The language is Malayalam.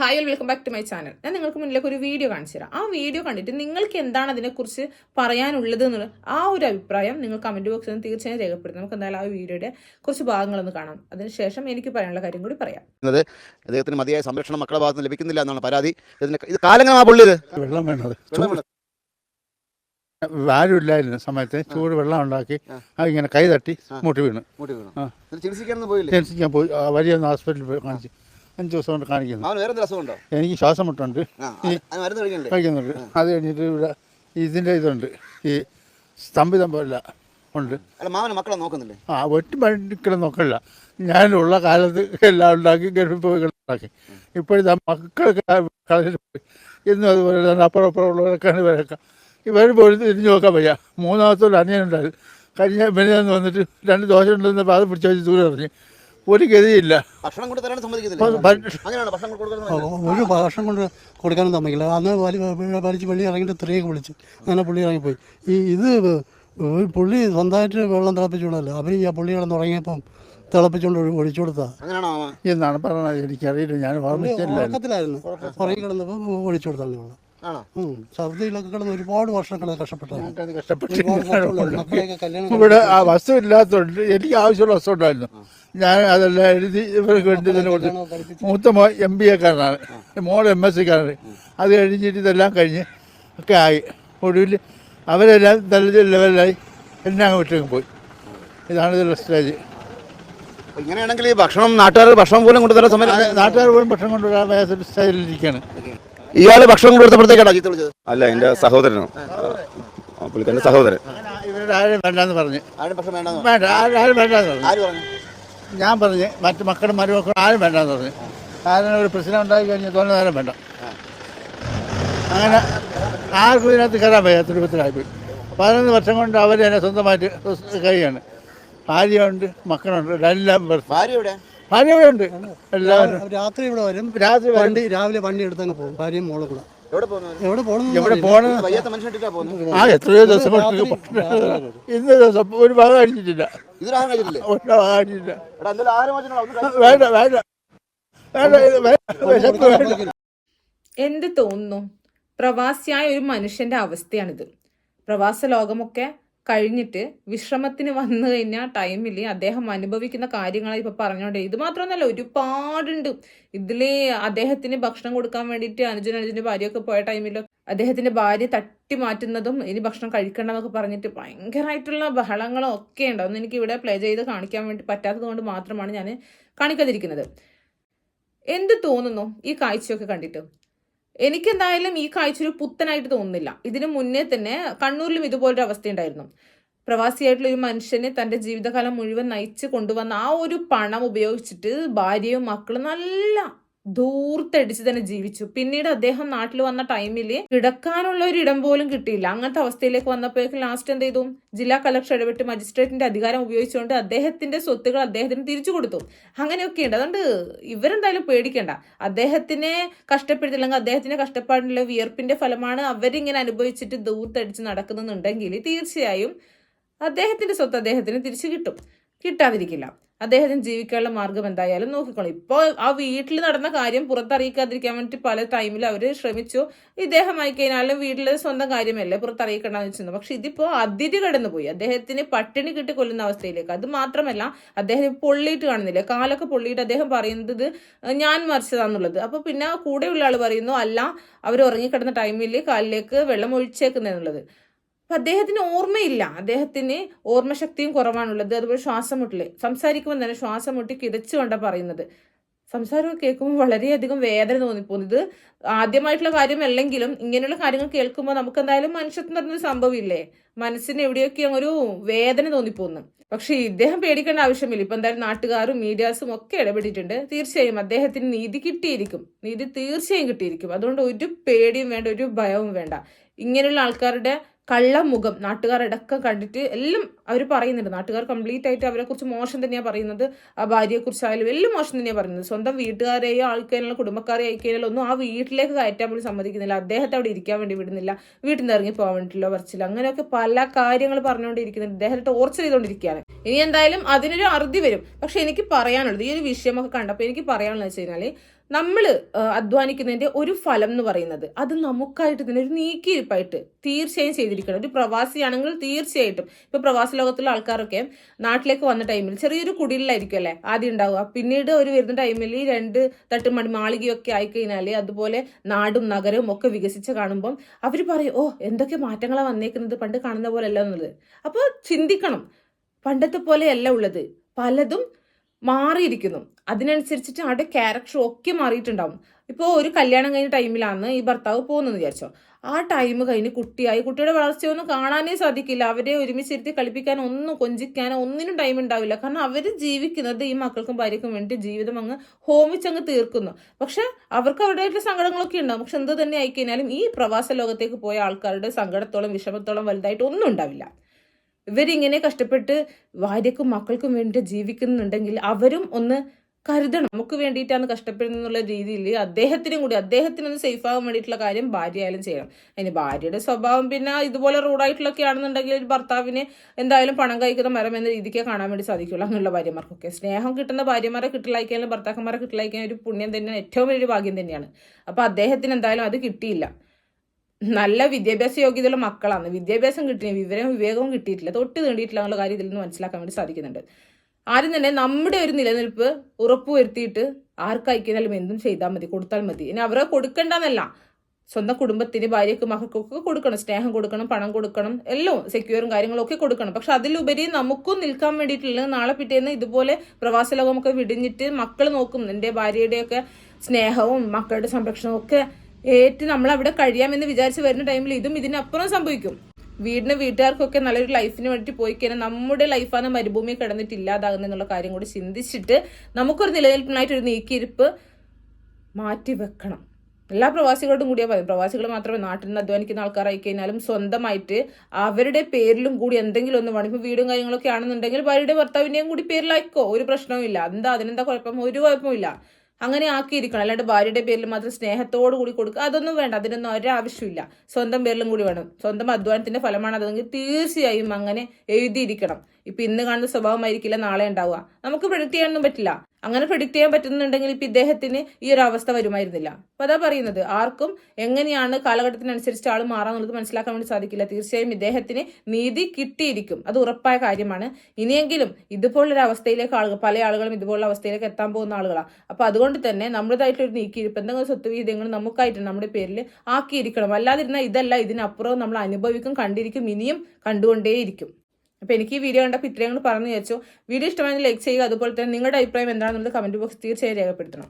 Hi welcome back to my channel ഞാൻ നിങ്ങൾക്ക് മുന്നിലേക്ക് ഒരു വീഡിയോ കാണിച്ചു തരാം. ആ വീഡിയോ കണ്ടിട്ട് നിങ്ങൾക്ക് എന്താണ് അതിനെക്കുറിച്ച് പറയാനുള്ളത് എന്നുള്ള ആ ഒരു അഭിപ്രായം നിങ്ങൾ കമന്റ് ബോക്സിൽ നിന്ന് തീർച്ചയായും രേഖപ്പെടുത്തും. നമുക്ക് എന്തായാലും ആ വീഡിയോയുടെ കുറച്ച് ഭാഗങ്ങളൊന്ന് കാണാം. അതിനുശേഷം എനിക്ക് പറയാനുള്ള കാര്യം കൂടി പറയാം. അദ്ദേഹത്തിന് മതിയായ സംരക്ഷണം മക്കളുടെ ഭാഗത്ത് നിന്ന് ലഭിക്കുന്നില്ല എന്നാണ് പരാതി. ഇത് കാലങ്ങളാ പൊള്ളിയത് വെള്ളം വേണത്. ആരുമില്ലായിരുന്ന സമയത്ത്. ചൂട് വെള്ളം ഉണ്ടാക്കി അത് ഇങ്ങനെ കൈ തട്ടി മുട്ടി വീണു. ചികിത്സിക്കാൻ പോയി. വലിയ ഹോസ്പിറ്റലിൽ പോയി കാണിച്ചു. അഞ്ച് ദിവസം കൊണ്ട് കാണിക്കുന്നു. അവന് വേറെ എന്തെങ്കിലും അസുഖമുണ്ടോ? എനിക്ക് ശ്വാസം മുട്ടുണ്ട്. മരുന്ന് കഴിക്കണ്ടേ? കഴിക്കുന്നുണ്ട്. അത് കഴിഞ്ഞിട്ട് ഇവിടെ ഇതിന്റെ ഇതുണ്ട്. ഈ സ്തംഭിതം പോലെ ഉണ്ട്. അല്ല മാമന് മക്കളെ നോക്കുന്നില്ലേ? ആ ഒറ്റ മക്കളെ നോക്കില്ല. ഞാനുള്ള കാലത്ത് എല്ലാം ഉണ്ടാക്കി ഗർഭിപ്പോയി ഉണ്ടാക്കി. ഇപ്പോഴത്തെ മക്കളൊക്കെ കളയിൽ പോയി. ഇന്നും അതുപോലെ തന്നെ അപ്പുറം അപ്പുറം ഉള്ളവരൊക്കെയാണ് ഇവരൊക്കെ. ഇവർ പോലും തിരിഞ്ഞു നോക്കാൻ വയ്യ. മൂന്നാമത്തോട് അനിയനുണ്ടായിരുന്നു കഴിഞ്ഞ പിന്നെ വന്നിട്ട് രണ്ട് ദോശ ഉണ്ടെന്ന് അത് പിടിച്ച് വെച്ച് ദൂരെ എറിഞ്ഞ് ഒരു ഗതിയില്ല. ഭക്ഷണം കൊണ്ട് തരാൻ ഭ- സമ്മതിക്കുന്നില്ല അങ്ങനെയാണ്? ഭക്ഷണം കൊടുക്കുന്നത് ഒരു വർഷം കൊണ്ട് കൊടുക്കാനും തമ്മിക്കില്ല അന്ന് വലി വലിച്ച് പള്ളി ഇറങ്ങിയിട്ട് സ്ത്രീയൊക്കെ വിളിച്ച്. അങ്ങനെ പുള്ളി ഇറങ്ങിപ്പോയി. ഈ ഇത് ഒരു പുള്ളി സ്വന്തമായിട്ട് വെള്ളം തിളപ്പിച്ചുകൊണ്ടല്ലോ. അവർ ഈ ആ പുള്ളി കിടന്ന് തുടങ്ങിയപ്പം തിളപ്പിച്ചുകൊണ്ട് ഒഴിച്ചു കൊടുത്താ. എന്നാണ് പറഞ്ഞത്? എനിക്കറിയില്ല. ഞാൻ ഉറക്കത്തിലായിരുന്നു. ഉറങ്ങി കിടന്നപ്പോൾ ഒഴിച്ചു കൊടുത്താണ് വെള്ളം. ഛർദിയിലൊക്കെ കിടന്ന് ഒരുപാട് വർഷങ്ങൾ കഷ്ടപ്പെട്ടാണ് അത് കഷ്ടപ്പെട്ട് ഒരുപാട് ഞാൻ കഷ്ടപ്പെട്ടു. കല്യാണം ഇവിടെ ആ വസ്തു ഇല്ലാത്തതുകൊണ്ട് എനിക്ക് ആവശ്യമുള്ള വസ്തു ഉണ്ടായിരുന്നു. ഞാൻ അതെല്ലാം എഴുതി ഇവർക്ക് വേണ്ടി തന്നെ കൊടുത്തു മൂത്ത മോ എം ബി എക്കാരനാണ്. മോൾ എം എസ് സിക്കാരനാണ് അത് കഴിഞ്ഞിട്ട് ഇതെല്ലാം കഴിഞ്ഞ് ഒക്കെ ആയി. ഒടുവിൽ അവരെല്ലാം നല്ല ലെവലിലായി എന്നെ അങ്ങ് വിട്ടു പോയി. ഇതാണ് ഇതിലുള്ള സ്റ്റേജ്. ഇങ്ങനെയാണെങ്കിൽ ഈ ഭക്ഷണം നാട്ടുകാർ ഭക്ഷണം പോലും കൊണ്ടുതരാൻ സമയത്ത് നാട്ടുകാർ പോലും ഭക്ഷണം കൊണ്ടുവരാൻ സ്റ്റേജിലിരിക്കുകയാണ്. ഇയാൾ ഭക്ഷണം കൊടുത്തപ്പോഴത്തേക്കാണ് വിളിച്ചത്? അല്ല എന്റെ സഹോദരനോ? പുള്ളിക്കാരന്റെ സഹോദരൻ. ഇവരുടെ ആരും വേണ്ടെന്ന് പറഞ്ഞു. ആരും ഭക്ഷണം വേണ്ട ആരും വേണ്ടെന്ന് പറഞ്ഞു. ആര് പറഞ്ഞു? ഞാൻ പറഞ്ഞ് മറ്റു മക്കളും മരുമക്കളും ആരും വേണ്ടാന്ന് പറഞ്ഞു. കാരണം ഒരു പ്രശ്നം ഉണ്ടായി കഴിഞ്ഞാൽ തോന്നുന്ന നേരം വേണ്ട. അങ്ങനെ ആർക്കും ഇതിനകത്ത് കയറാൻ വയ്യ തിരുപ്പത്തിലായിപ്പോയി പതിനൊന്ന് വർഷം കൊണ്ട് അവർ എന്നെ സ്വന്തമായിട്ട് കഴിയാണ് ഭാര്യയുണ്ട് മക്കളുണ്ട് എല്ലാം ഭാര്യ ഭാര്യ ഇവിടെ ഉണ്ട്. എല്ലാവരും. രാത്രി ഇവിടെ വരും. രാത്രി. വണ്ടി രാവിലെ വണ്ടി എടുത്തങ്ങ് പോകും. ഭാര്യയും മോളും കൂടെ. എവിടെ പോകണം ആ എത്രയോ ദിവസം ഇന്ന് ദിവസം ഒരു ഭാഗം കഴിച്ചിട്ടില്ലേ? ഒരു ഭാഗം അടിച്ചിട്ടില്ല. എടാ എന്തായാലും ആരും ഒന്ന് കഴിച്ച് വേണ്ട വേണ്ട. എന്ത് തോന്നുന്നു? പ്രവാസിയായ ഒരു മനുഷ്യന്റെ അവസ്ഥയാണിത്. പ്രവാസ ലോകമൊക്കെ കഴിഞ്ഞിട്ട് വിശ്രമത്തിന് വന്നു കഴിഞ്ഞാൽ ടൈമിൽ അദ്ദേഹം അനുഭവിക്കുന്ന കാര്യങ്ങൾ ഇപ്പോൾ പറഞ്ഞോണ്ടേ. ഇത് മാത്രമൊന്നുമല്ല ഒരുപാടുണ്ട്. ഇതിൽ അദ്ദേഹത്തിന് ഭക്ഷണം കൊടുക്കാൻ വേണ്ടിയിട്ട് അനുജൻ അനുജന്റെ ഭാര്യയൊക്കെ പോയ ടൈമിൽ അദ്ദേഹത്തിന്റെ ഭാര്യ തട്ടി മാറ്റുന്നതും ഇനി ഭക്ഷണം കഴിക്കണ്ടെന്നൊക്കെ പറഞ്ഞിട്ട് ഭയങ്കരമായിട്ടുള്ള ബഹളങ്ങളും ഒക്കെ ഉണ്ട് അതൊന്നും എനിക്ക് ഇവിടെ പ്ലേ ചെയ്ത് കാണിക്കാൻ വേണ്ടി പറ്റാത്തത് കൊണ്ട് മാത്രമാണ് ഞാൻ കാണിക്കാതിരിക്കുന്നത്. എന്ത് തോന്നുന്നു ഈ കാഴ്ചയൊക്കെ കണ്ടിട്ട്? എനിക്കെന്തായാലും ഈ കാഴ്ച ഒരു പുത്തനായിട്ട് തോന്നുന്നില്ല. ഇതിനു മുന്നേ തന്നെ കണ്ണൂരിലും ഇതുപോലൊരു അവസ്ഥയുണ്ടായിരുന്നു. പ്രവാസിയായിട്ടുള്ള ഒരു മനുഷ്യനെ തന്റെ ജീവിതകാലം മുഴുവൻ നയിച്ച് കൊണ്ടുവന്ന ആ ഒരു പണം ഉപയോഗിച്ചിട്ട് ഭാര്യയും മക്കളും നല്ല ധൂർത്തടിച്ച് തന്നെ ജീവിച്ചു. പിന്നീട് അദ്ദേഹം നാട്ടിൽ വന്ന ടൈമിൽ കിടക്കാനുള്ള ഒരു ഇടം പോലും കിട്ടിയില്ല. അങ്ങനത്തെ അവസ്ഥയിലേക്ക് വന്നപ്പോഴേക്കും ലാസ്റ്റ് എന്ത് ചെയ്തു? ജില്ലാ കളക്ടർ ഇടപെട്ട് മജിസ്ട്രേറ്റിന്റെ അധികാരം ഉപയോഗിച്ചുകൊണ്ട് അദ്ദേഹത്തിന്റെ സ്വത്തുകൾ അദ്ദേഹത്തിന് തിരിച്ചു കൊടുത്തു. അങ്ങനെയൊക്കെ ഉണ്ട്. അതുകൊണ്ട് ഇവരെന്തായാലും പേടിക്കേണ്ട. അദ്ദേഹത്തിനെ കഷ്ടപ്പെടുത്തില്ലെങ്കിൽ അദ്ദേഹത്തിന്റെ കഷ്ടപ്പാടിനുള്ള വിയർപ്പിന്റെ ഫലമാണ് അവരിങ്ങനെ അനുഭവിച്ചിട്ട് ദൂർത്തടിച്ച് നടക്കുന്നുണ്ടെങ്കിൽ തീർച്ചയായും അദ്ദേഹത്തിന്റെ സ്വത്ത് അദ്ദേഹത്തിന് തിരിച്ചു കിട്ടും. കിട്ടാതിരിക്കില്ല. അദ്ദേഹത്തിന് ജീവിക്കാനുള്ള മാർഗം എന്തായാലും നോക്കിക്കോളും. ഇപ്പോൾ ആ വീട്ടിൽ നടന്ന കാര്യം പുറത്തറിയിക്കാതിരിക്കാൻ വേണ്ടി പല ടൈമിൽ അവർ ശ്രമിച്ചു. ഇദ്ദേഹം ആയി കഴിഞ്ഞാലും വീട്ടിലെ സ്വന്തം കാര്യമല്ലേ പുറത്തറിയിക്കണ്ടെന്ന് വെച്ചിരുന്നു. പക്ഷെ ഇതിപ്പോ അതിര് കടന്നുപോയി. അദ്ദേഹത്തിന് പട്ടിണി കിട്ടി കൊല്ലുന്ന അവസ്ഥയിലേക്ക്. അത് മാത്രമല്ല അദ്ദേഹം പൊള്ളിയിട്ട് കാണുന്നില്ല? കാലൊക്കെ പൊള്ളിയിട്ട് അദ്ദേഹം പറയുന്നത് ഞാൻ മറിച്ചതാന്നുള്ളത്. അപ്പോൾ പിന്നെ കൂടെയുള്ള ആൾ പറയുന്നു അല്ല അവർ ഉറങ്ങിക്കിടന്ന ടൈമിൽ കാലിലേക്ക് വെള്ളം ഒഴിച്ചേക്കുന്നെന്നുള്ളത് അപ്പൊ അദ്ദേഹത്തിന് ഓർമ്മയില്ല. അദ്ദേഹത്തിന് ഓർമ്മശക്തിയും കുറവാണുള്ളത്. അതുപോലെ ശ്വാസം മുട്ടൽ. സംസാരിക്കുമ്പോൾ തന്നെ ശ്വാസം മുട്ടി കിതച്ചുകൊണ്ടാ പറയുന്നത്. സംസാരം കേൾക്കുമ്പോൾ വളരെയധികം വേദന തോന്നിപ്പോകുന്നു. ഇത് ആദ്യമായിട്ടുള്ള കാര്യമല്ലെങ്കിലും ഇങ്ങനെയുള്ള കാര്യങ്ങൾ കേൾക്കുമ്പോൾ നമുക്ക് എന്തായാലും മനുഷ്യത്വം പറഞ്ഞൊരു സംഭവമില്ലേ മനസ്സിന് എവിടെയൊക്കെ ഒരു വേദന തോന്നിപ്പോകുന്നു. പക്ഷെ ഇദ്ദേഹം പേടിക്കേണ്ട ആവശ്യമില്ല. ഇപ്പൊ എന്തായാലും നാട്ടുകാരും മീഡിയാസും ഒക്കെ ഇടപെട്ടിട്ടുണ്ട്. തീർച്ചയായും അദ്ദേഹത്തിന് നീതി കിട്ടിയിരിക്കും. നീതി തീർച്ചയായും കിട്ടിയിരിക്കും. അതുകൊണ്ട് ഒരു പേടിയും വേണ്ട ഒരു ഭയവും വേണ്ട. ഇങ്ങനെയുള്ള ആൾക്കാരുടെ കള്ളമുഖം നാട്ടുകാരടക്കം കണ്ടിട്ട് എല്ലാം അവർ പറയുന്നുണ്ട്. നാട്ടുകാർ കംപ്ലീറ്റ് ആയിട്ട് അവരെ കുറിച്ച് മോശം തന്നെയാണ് പറയുന്നത്. ആ ഭാര്യയെ കുറിച്ചായാലും എല്ലാം മോശം തന്നെയാണ് പറയുന്നത്. സ്വന്തം വീട്ടുകാരെയോ ആൾക്കാരെയോ കുടുംബക്കാരെ അയക്കാനോ ഒന്നും ആ വീട്ടിലേക്ക് കയറ്റാൻ പോലും സമ്മതിക്കുന്നില്ല. അദ്ദേഹത്തെ അവിടെ ഇരിക്കാൻ വേണ്ടി വിടുന്നില്ല. വീട്ടിൽ നിന്ന് ഇറങ്ങി പോകാൻ വേണ്ടിയിട്ടില്ല പറിച്ചില്ല അങ്ങനെയൊക്കെ പല കാര്യങ്ങൾ പറഞ്ഞുകൊണ്ടിരിക്കുന്നുണ്ട്. അദ്ദേഹത്തെ ടോർച്ചർ ചെയ്തുകൊണ്ടിരിക്കുകയാണ്. ഇനി എന്തായാലും അതിനൊരു അറുതി വരും. പക്ഷെ എനിക്ക് പറയാനുള്ളത് ഈ ഒരു വിഷയമൊക്കെ കണ്ടപ്പോൾ എനിക്ക് പറയാനുള്ളത് വെച്ച് കഴിഞ്ഞാൽ നമ്മൾ അധ്വാനിക്കുന്നതിന്റെ ഒരു ഫലം എന്ന് പറയുന്നത് അത് നമുക്കായിട്ട് തന്നെ ഒരു നീക്കിയിരിപ്പായിട്ട് തീർച്ചയായും ചെയ്തിരിക്കണം. ഒരു പ്രവാസിയാണെങ്കിൽ തീർച്ചയായിട്ടും. ഇപ്പൊ പ്രവാസി ലോകത്തുള്ള ആൾക്കാരൊക്കെ നാട്ടിലേക്ക് വന്ന ടൈമിൽ ചെറിയൊരു കുടിലായിരിക്കും അല്ലെ ആദ്യം ഉണ്ടാവുക. പിന്നീട് ഒരു വരുന്ന ടൈമിൽ ഈ രണ്ട് തട്ട് മണി മാളികയൊക്കെ ആയിക്കഴിഞ്ഞാൽ അതുപോലെ നാടും നഗരവും ഒക്കെ വികസിച്ച് കാണുമ്പം അവർ പറയും ഓ എന്തൊക്കെ മാറ്റങ്ങളാണ് വന്നേക്കുന്നത്? പണ്ട് കാണുന്ന പോലെ അല്ല എന്നുള്ളത്. അപ്പോൾ ചിന്തിക്കണം. പണ്ടത്തെ പോലെയല്ല ഉള്ളത്. പലതും മാറിയിരിക്കുന്നു. അതിനനുസരിച്ചിട്ട് അവിടെ ക്യാരക്ടർ ഒക്കെ മാറിയിട്ടുണ്ടാവും. ഇപ്പോൾ ഒരു കല്യാണം കഴിഞ്ഞ ടൈമിലാണ് ഈ ഭർത്താവ് പോകുന്നത് വിചാരിച്ചോ. ആ ടൈം കഴിഞ്ഞ് കുട്ടിയായി കുട്ടിയുടെ വളർച്ചയൊന്നും കാണാനേ സാധിക്കില്ല. അവരെ ഒരുമിച്ചിരുത്തി കളിപ്പിക്കാനോ ഒന്നും കൊഞ്ചിക്കാനോ ഒന്നിനും ടൈം ഉണ്ടാവില്ല. കാരണം അവർ ജീവിക്കുന്നത് ഈ മക്കൾക്കും ഭാര്യക്കും വേണ്ടി ജീവിതം അങ്ങ് ഹോമിച്ചങ്ങ് തീർക്കുന്നു. പക്ഷെ അവർക്ക് അവരുടേതായിട്ടുള്ള സങ്കടങ്ങളൊക്കെ ഉണ്ടാവും. പക്ഷെ എന്ത് തന്നെ ആയിക്കഴിഞ്ഞാലും ഈ പ്രവാസ ലോകത്തേക്ക് പോയ ആൾക്കാരുടെ സങ്കടത്തോളം വിഷമത്തോളം വലുതായിട്ട് ഒന്നും ഉണ്ടാവില്ല. ഇവരിങ്ങനെ കഷ്ടപ്പെട്ട് ഭാര്യക്കും മക്കൾക്കും വേണ്ടി ജീവിക്കുന്നുണ്ടെങ്കിൽ അവരും ഒന്ന് കരുതണം. നമുക്ക് വേണ്ടിയിട്ടാണ് കഷ്ടപ്പെടുന്നുള്ള രീതിയിൽ അദ്ദേഹത്തിനും കൂടി അദ്ദേഹത്തിനൊന്ന് സേഫ് ആകാൻ വേണ്ടിയിട്ടുള്ള കാര്യം ഭാര്യ ആയാലും ചെയ്യണം. അതിന് ഭാര്യയുടെ സ്വഭാവം പിന്നെ ഇതുപോലെ റൂഡായിട്ടുള്ളൊക്കെ ആണെന്നുണ്ടെങ്കിൽ ഒരു ഭർത്താവിന് എന്തായാലും പണം കഴിക്കുന്ന മരം എന്ന രീതിക്കേ കാണാൻ വേണ്ടി സാധിക്കുള്ളൂ. അങ്ങനെയുള്ള ഭാര്യമാർക്കൊക്കെ. സ്നേഹം കിട്ടുന്ന ഭാര്യമാരെ കിട്ടലായിക്കാനും ഭർത്താക്കന്മാരെ കിട്ടലായിക്കാൻ ഒരു പുണ്യം തന്നെയാണ് ഏറ്റവും വലിയൊരു ഭാഗ്യം തന്നെയാണ്. അപ്പോൾ അദ്ദേഹത്തിന് എന്തായാലും അത് കിട്ടിയില്ല. നല്ല വിദ്യാഭ്യാസ യോഗ്യതയുള്ള മക്കളാണ്. വിദ്യാഭ്യാസം കിട്ടിയ വിവരവും വിവേകവും കിട്ടിയിട്ടില്ല. തൊട്ട് നേടിയിട്ടില്ല എന്നുള്ള കാര്യം ഇതിൽ നിന്ന് മനസ്സിലാക്കാൻ വേണ്ടി സാധിക്കുന്നുണ്ട്. ആദ്യം തന്നെ നമ്മുടെ ഒരു നിലനിൽപ്പ് ഉറപ്പുവരുത്തിയിട്ട് ആർക്കയക്കുന്നാലും എന്തും ചെയ്താൽ മതി കൊടുത്താൽ മതി. ഇനി അവരെ കൊടുക്കണ്ടെന്നല്ല. സ്വന്തം കുടുംബത്തിന് ഭാര്യയ്ക്ക് മക്കൾക്കൊക്കെ കൊടുക്കണം. സ്നേഹം കൊടുക്കണം പണം കൊടുക്കണം എല്ലാം സെക്യൂറും കാര്യങ്ങളും ഒക്കെ കൊടുക്കണം. പക്ഷെ അതിലുപരി നമുക്കും നിൽക്കാൻ വേണ്ടിയിട്ടില്ല നാളെ പിറ്റേന്ന് ഇതുപോലെ പ്രവാസ ലോകമൊക്കെ വിടിഞ്ഞിട്ട് മക്കൾ നോക്കും. എന്റെ ഭാര്യയുടെയൊക്കെ സ്നേഹവും മക്കളുടെ സംരക്ഷണവും ഒക്കെ ഏറ്റ് നമ്മൾ അവിടെ കഴിയാമെന്ന് വിചാരിച്ച് വരുന്ന ടൈമിൽ ഇതും ഇതിനപ്പുറം സംഭവിക്കും. വീടിന് വീട്ടുകാർക്കൊക്കെ നല്ലൊരു ലൈഫിന് വേണ്ടി പോയി കഴിഞ്ഞാൽ നമ്മുടെ ലൈഫാണ് മരുഭൂമി കിടന്നിട്ട് ഇല്ലാതാകുന്നത് എന്നുള്ള കാര്യം കൂടി ചിന്തിച്ചിട്ട് നമുക്കൊരു നിലനിൽപ്പിനായിട്ട് ഒരു നീക്കിയിരിപ്പ് മാറ്റി വെക്കണം. എല്ലാ പ്രവാസികളോടും കൂടിയാ പറയും. പ്രവാസികൾ മാത്രമേ നാട്ടിൽ നിന്ന് അധ്വാനിക്കുന്ന ആൾക്കാരായി കഴിഞ്ഞാലും സ്വന്തമായിട്ട് അവരുടെ പേരിലും കൂടി എന്തെങ്കിലും ഒന്ന് വേണം. ഇപ്പൊ വീടും കാര്യങ്ങളൊക്കെ ആണെന്നുണ്ടെങ്കിൽ ഭാര്യയുടെ ഭർത്താവിന്റെയും കൂടി പേരിലായിക്കോ. ഒരു പ്രശ്നവും ഇല്ല എന്താ അതിനെന്താ കുഴപ്പം? ഒരു കുഴപ്പമില്ല അങ്ങനെ ആക്കിയിരിക്കണം. അല്ലാണ്ട് ഭാര്യയുടെ പേരിൽ മാത്രം സ്നേഹത്തോടു കൂടി കൊടുക്കുക. അതൊന്നും വേണ്ട. അതിനൊന്നും ഒരാവശ്യമില്ല സ്വന്തം പേരിലും കൂടി വേണം. സ്വന്തം അധ്വാനത്തിന്റെ ഫലമാണ് അതെങ്കിൽ തീർച്ചയായും അങ്ങനെ എഴുതിയിരിക്കണം. ഇപ്പൊ ഇന്ന് കാണുന്ന സ്വഭാവമായിരിക്കില്ല നാളെ ഉണ്ടാവുക. നമുക്ക് പ്രൊഡിക്ട് ചെയ്യാനൊന്നും പറ്റില്ല. അങ്ങനെ പ്രൊഡിക്ട് ചെയ്യാൻ പറ്റുന്നുണ്ടെങ്കിൽ ഇപ്പൊ ഇദ്ദേഹത്തിന് ഈ ഒരു അവസ്ഥ വരുമായിരുന്നില്ല. അപ്പൊ അതാ പറയുന്നത് ആർക്കും എങ്ങനെയാണ് കാലഘട്ടത്തിനനുസരിച്ച് ആൾ മാറാന്നുള്ളത് മനസ്സിലാക്കാൻ വേണ്ടി സാധിക്കില്ല. തീർച്ചയായും ഇദ്ദേഹത്തിന് നീതി കിട്ടിയിരിക്കും. അത് ഉറപ്പായ കാര്യമാണ്. ഇനിയെങ്കിലും ഇതുപോലൊരു അവസ്ഥയിലേക്ക് ആളുകൾ പല ആളുകളും ഇതുപോലുള്ള അവസ്ഥയിലേക്ക് എത്താൻ പോകുന്ന ആളുകളാണ് അപ്പൊ അതുകൊണ്ട് തന്നെ നമ്മുടേതായിട്ടൊരു നീക്കിയിരിപ്പ് എന്തെങ്കിലും സ്വത്ത് വിഹിതങ്ങൾ നമുക്കായിട്ട് നമ്മുടെ പേരിൽ ആക്കിയിരിക്കണം. അല്ലാതിരുന്നാൽ ഇതല്ല ഇതിനപ്പുറം നമ്മൾ അനുഭവിക്കും കണ്ടിരിക്കും ഇനിയും കണ്ടുകൊണ്ടേയിരിക്കും. അപ്പോൾ എനിക്ക് ഈ വീഡിയോ കണ്ടപ്പോൾ ഇത്രയും കൂടി പറഞ്ഞു വെച്ചു വീഡിയോ ഇഷ്ടമായെങ്കിൽ ലൈക്ക് ചെയ്യുക. അതുപോലെ തന്നെ നിങ്ങളുടെ അഭിപ്രായം എന്താണെന്നുള്ളത് കമന്റ് ബോക്സ് തീർച്ചയായും രേഖപ്പെടുത്തണം.